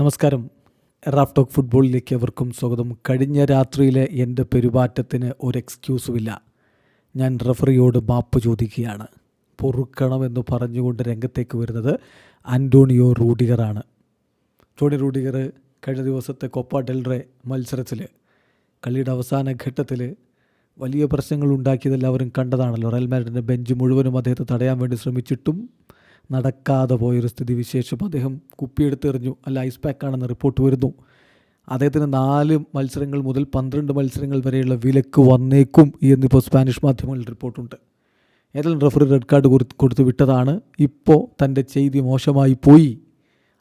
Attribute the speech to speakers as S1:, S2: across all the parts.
S1: നമസ്കാരം. Raf talk ഫുട്ബോളിലേക്ക് അവർക്കും സ്വാഗതം. കഴിഞ്ഞ രാത്രിയിലെ എന്റെ പെരുമാറ്റത്തിന് ഒരു എക്സ്ക്യൂസുമില്ല ഞാൻ റഫറിയോട് മാപ്പ് ചോദിക്കുകയാണ്. പൊറുക്കണമെന്ന് പറഞ്ഞുകൊണ്ട് രംഗത്തേക്ക് വരുന്നത് അന്റോണിയോ റൂഡിഗറാണ്. ടോണി റൂഡിഗർ കഴിഞ്ഞ ദിവസത്തെ കൊപ്പ ഡെൽറെ മത്സരത്തിൽ കളിയുടെ അവസാന ഘട്ടത്തിൽ വലിയ പ്രശ്നങ്ങൾ ഉണ്ടാക്കിയത് എല്ലാവരും കണ്ടതാണല്ലോ. റയൽ മാഡ്രിഡിന്റെ ബെഞ്ച് മുഴുവനും അദ്ദേഹത്തെ തടയാൻ വേണ്ടി ശ്രമിച്ചിട്ടും നടക്കാതെ പോയൊരു സ്ഥിതി വിശേഷം അദ്ദേഹം കുപ്പിയെടുത്തെറിഞ്ഞു അല്ല ഐസ് പാക്കാണെന്ന് റിപ്പോർട്ട് വരുന്നു. അദ്ദേഹത്തിന് നാല് മത്സരങ്ങൾ മുതൽ പന്ത്രണ്ട് മത്സരങ്ങൾ വരെയുള്ള വിലക്ക് വന്നേക്കും എന്നിപ്പോൾ സ്പാനിഷ് മാധ്യമങ്ങളിൽ റിപ്പോർട്ടുണ്ട്. ഏതെങ്കിലും റഫറി റെഡ് കാർഡ് കൊടുത്ത് വിട്ടതാണ്. ഇപ്പോൾ തന്റെ ചെയ്തി മോശമായി പോയി.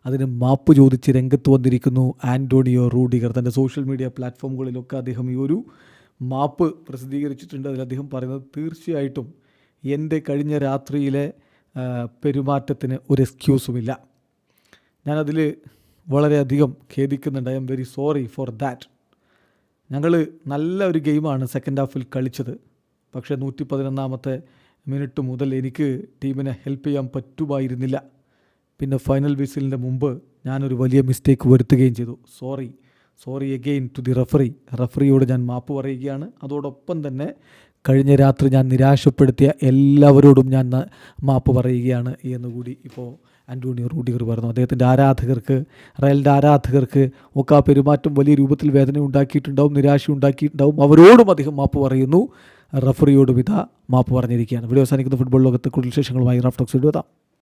S1: അതിന് മാപ്പ് ചോദിച്ച് രംഗത്ത് വന്നിരിക്കുന്നു ആന്റോണിയോ റൂഡിഗർ. തന്റെ സോഷ്യൽ മീഡിയ പ്ലാറ്റ്ഫോമുകളിലൊക്കെ അദ്ദേഹം ഈ ഒരു മാപ്പ് പ്രസിദ്ധീകരിച്ചിട്ടുണ്ട്. അതിൽ അദ്ദേഹം പറയുന്നത് തീർച്ചയായിട്ടും എന്റെ കഴിഞ്ഞ രാത്രിയിലെ പെരുമാറ്റത്തിന് ഒരു എക്സ്ക്യൂസുമില്ല ഞാനതിൽ വളരെയധികം ഖേദിക്കുന്നുണ്ട്. I'm very sorry for that ഞങ്ങൾ നല്ല ഒരു ഗെയിമാണ് സെക്കൻഡ് ഹാഫിൽ കളിച്ചത്. പക്ഷേ നൂറ്റി പതിനൊന്നാമത്തെ മിനിറ്റ് മുതൽ എനിക്ക് ടീമിനെ ഹെൽപ്പ് ചെയ്യാൻ പറ്റുമായിരുന്നില്ല. പിന്നെ ഫൈനൽ വിസിലിന്റെ മുമ്പ് ഞാനൊരു വലിയ മിസ്റ്റേക്ക് വരുത്തുകയും ചെയ്തു. Sorry sorry again to the referee റഫറിയോട് ഞാൻ മാപ്പ് പറയുകയാണ്. അതോടൊപ്പം തന്നെ കഴിഞ്ഞ രാത്രി ഞാൻ നിരാശപ്പെടുത്തിയ എല്ലാവരോടും ഞാൻ മാപ്പ് പറയുകയാണ് എന്നുകൂടി ഇപ്പോൾ ആന്റോണിയോ റൂഡിഗർ പറഞ്ഞു. അദ്ദേഹത്തിന്റെ ആരാധകർക്ക് റയലിന്റെ ആരാധകർക്ക് ഒക്കെ ആ പെരുമാറ്റം വലിയ രൂപത്തിൽ വേദന ഉണ്ടാക്കിയിട്ടുണ്ടാവും നിരാശ ഉണ്ടാക്കിയിട്ടുണ്ടാവും. അവരോടും അദ്ദേഹം മാപ്പ് പറയുന്നു. റഫറിയോടും ഇതാ മാപ്പ് പറഞ്ഞിരിക്കുകയാണ്. വീഡിയോ അവസാനിക്കുന്ന ഫുട്ബോൾ ലോകത്തെ കൂടുതൽ വിശേഷങ്ങളുമായി റാഫ്റ്റോക്സ് എഴുതാം